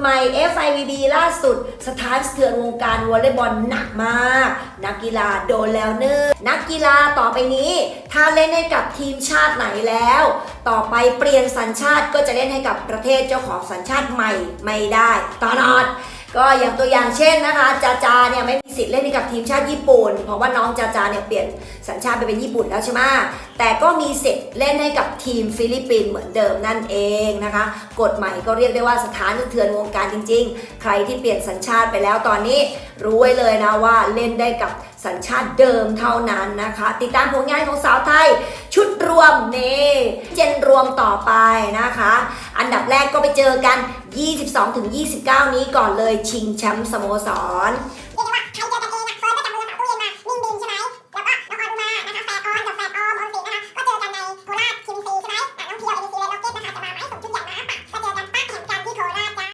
ใหม่ FIVB ล่าสุด สถานสเทือนวงการวอลเลย์บอลหนักมาก นักกีฬาโดนแล้วเนอนักกีฬาต่อไปนี้ ถ้าเล่นให้กับทีมชาติไหนแล้ว ต่อไปเปลี่ยนสัญชาติก็จะเล่นให้กับประเทศเจ้าของสัญชาติใหม่ไม่ได้ตลอดก็อย่างตัวอย่างเช่นนะคะจาจาเนี่ยไม่มี สิทธิ์เล่นให้กับทีมชาติญี่ปุ่น เพราะว่าน้องจาจาเนี่ยเปลี่ยนสัญชาติไปเป็นญี่ปุ่นแล้วใช่ไหมแต่ก็มีสิทธิ์เล่นให้กับทีมฟิลิปปินส์เหมือนเดิมนั่นเองนะคะ กฎใหม่ก็เรียกได้ว่าสถานสะเทือนวงการจริง ๆ ใครที่เปลี่ยนสัญชาติไปแล้วตอนนี้ รู้ไว้เลยนะว่าเล่นได้กับสัญชาติเดิมเท่านั้นนะคะ ติดตามผลงานของสาวไทย ชุดรวมนี่เจนรวมต่อไปนะคะ อันดับแรกก็ไปเจอกัน 22-29 นี้ก่อนเลยชิงแชมป์สโมสร